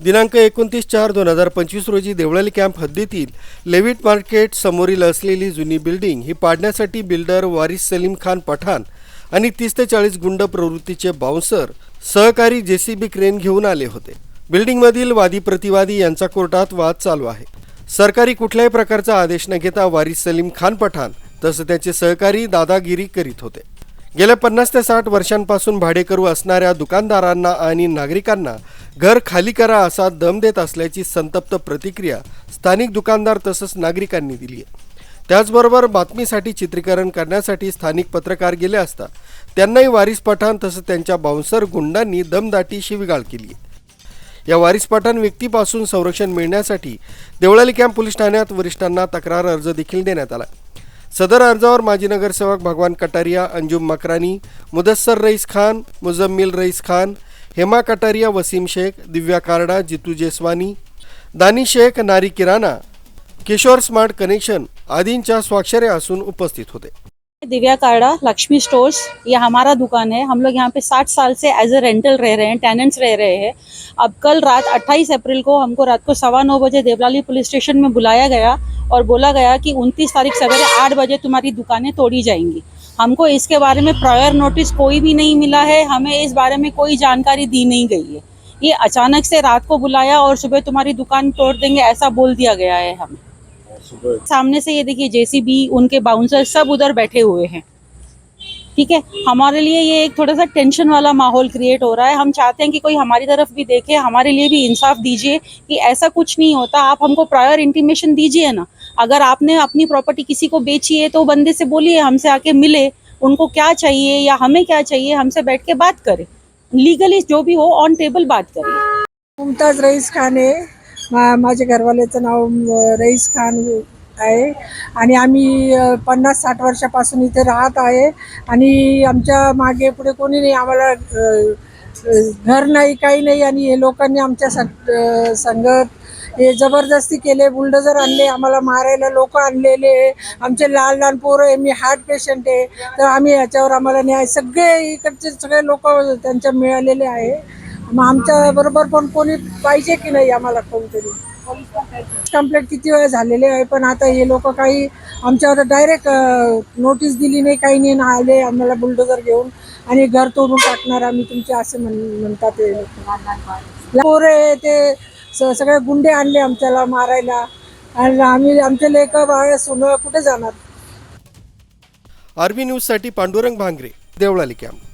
दिनांक एकोणतीस चार दोन हजार पंचवीस रोजी देवळाली कॅम्प हद्दीतील लेविट मार्केट समोरील असलेली जुनी बिल्डिंग ही पाडण्यासाठी बिल्डर वारिस सलीम खान पठाण आणि तीस ते चाळीस गुंड प्रवृत्तीचे बाउन्सर सहकारी जेसीबी क्रेन घेऊन आले होते. बिल्डिंगमधील वादी प्रतिवादी यांचा कोर्टात वाद चालू आहे. सरकारी कुठल्याही प्रकारचा आदेश न घेता वारिस सलीम खान पठाण तसं त्याचे सहकारी दादागिरी करीत होते. गेल्या पन्नास ते साठ वर्षांपासून भाडेकरू असणाऱ्या दुकानदारांना आणि नागरिकांना घर खाली करा असा दम देत असल्याची संतप्त प्रतिक्रिया स्थानिक दुकानदार तसंच नागरिकांनी दिली आहे. त्याचबरोबर बातमीसाठी चित्रीकरण करण्यासाठी स्थानिक पत्रकार गेले असता त्यांनाही वारिस पठाण तसंच त्यांच्या बाउन्सर गुंडांनी दमदाटी शिविगाळ केली आहे. या वारिस पठाण व्यक्तीपासून संरक्षण मिळण्यासाठी देवळाली कॅम्प पोलीस ठाण्यात वरिष्ठांना तक्रार अर्ज देखील देण्यात आला. सदर अर्जावर माजी नगरसेवक भगवान कटारिया अंजुम मकरानी मुदस्सर रईस खान मुजम्मिल रईस खान हेमा कटारिया, वसीम शेख, दिव्या कार्डा, जितू जेसवानी, दानी शेख, नारी किराणा, किशोर स्मार्ट कनेक्शन आदींच्या स्वाक्षऱ्या असून उपस्थित होते. दिव्या कार्डा, लक्ष्मी स्टोर्स, ये हमारा दुकान है। हम लोग यहाँ पे 60 साल से एज ए रेंटल रह रहे हैं टेनेंट्स रह रहे हैं। अब कल रात 28 अप्रैल को हमको रात को सवा नौ बजे देवलाली पुलिस स्टेशन में बुलाया गया और बोला गया कि 29 तारीख सवेरे आठ बजे तुम्हारी दुकानें तोड़ी जाएँगी। हमको इसके बारे में प्रायर नोटिस कोई भी नहीं मिला है हमें इस बारे में कोई जानकारी दी नहीं गई है। ये अचानक से रात को बुलाया और सुबह तुम्हारी दुकान तोड़ देंगे ऐसा बोल दिया गया है हमें। सामने से ये देखिए जेसीबी उनके बाउंसर सब उधर बैठे हुए हैं। ठीक है? हमारे लिए ये एक थोड़ा सा टेंशन वाला माहौल क्रिएट हो रहा है। हम चाहते हैं कि कोई हमारी तरफ़ भी देखे हमारे लिए भी इंसाफ दीजिए कि ऐसा कुछ नहीं होता। आप हमको प्रायर इंटीमेशन दीजिए ना। अगर आपने अपनी प्रॉपर्टी किसी को बेची है तो बंदे से बोलिए हमसे आके मिले उनको क्या चाहिए या हमें क्या चाहिए हमसे बैठ के बात करें। लीगली जो भी हो ऑन टेबल बात करिए। मुमताज़ रईस खान मा माझ्या घरवाल्याचं नाव अं, रईस खान आहे. आणि आम्ही पन्नास साठ वर्षापासून इथे राहत आहे. आणि आमच्या मागे पुढे कोणी नाही. आम्हाला घर नाही काही नाही. आणि हे लोकांनी आमच्या सं संगत हे जबरदस्ती केले बुलडोजर आणले. आम्हाला मारायला लोक आणलेले. आमचे लहान लहान पोरं आहे. मी हार्ट पेशंट आहे. तर आम्ही याच्यावर आम्हाला न्याय सगळे इकडचे सगळे लोक त्यांच्या मिळालेले आहे. मग आमच्या बरोबर पण कोणी पाहिजे की नाही आम्हाला कोणतरी? कंप्लेंट किती वेळा झालेले आहे पण आता हे लोक काही आमच्यावर डायरेक्ट नोटीस दिली नाही काही नाही ना आले आम्हाला बुलडोजर घेऊन आणि घर तोडून टाकणार आम्ही तुमचे असे म्हण म्हणतात ते लोक. ते सगळे गुंडे आणले आमच्याला मारायला. आणि आम्ही आमचे लेख बाळ सोनं कुठे जाणार? आरबी न्यूजसाठी पांडुरंग भांगरे देवळाली कॅम्प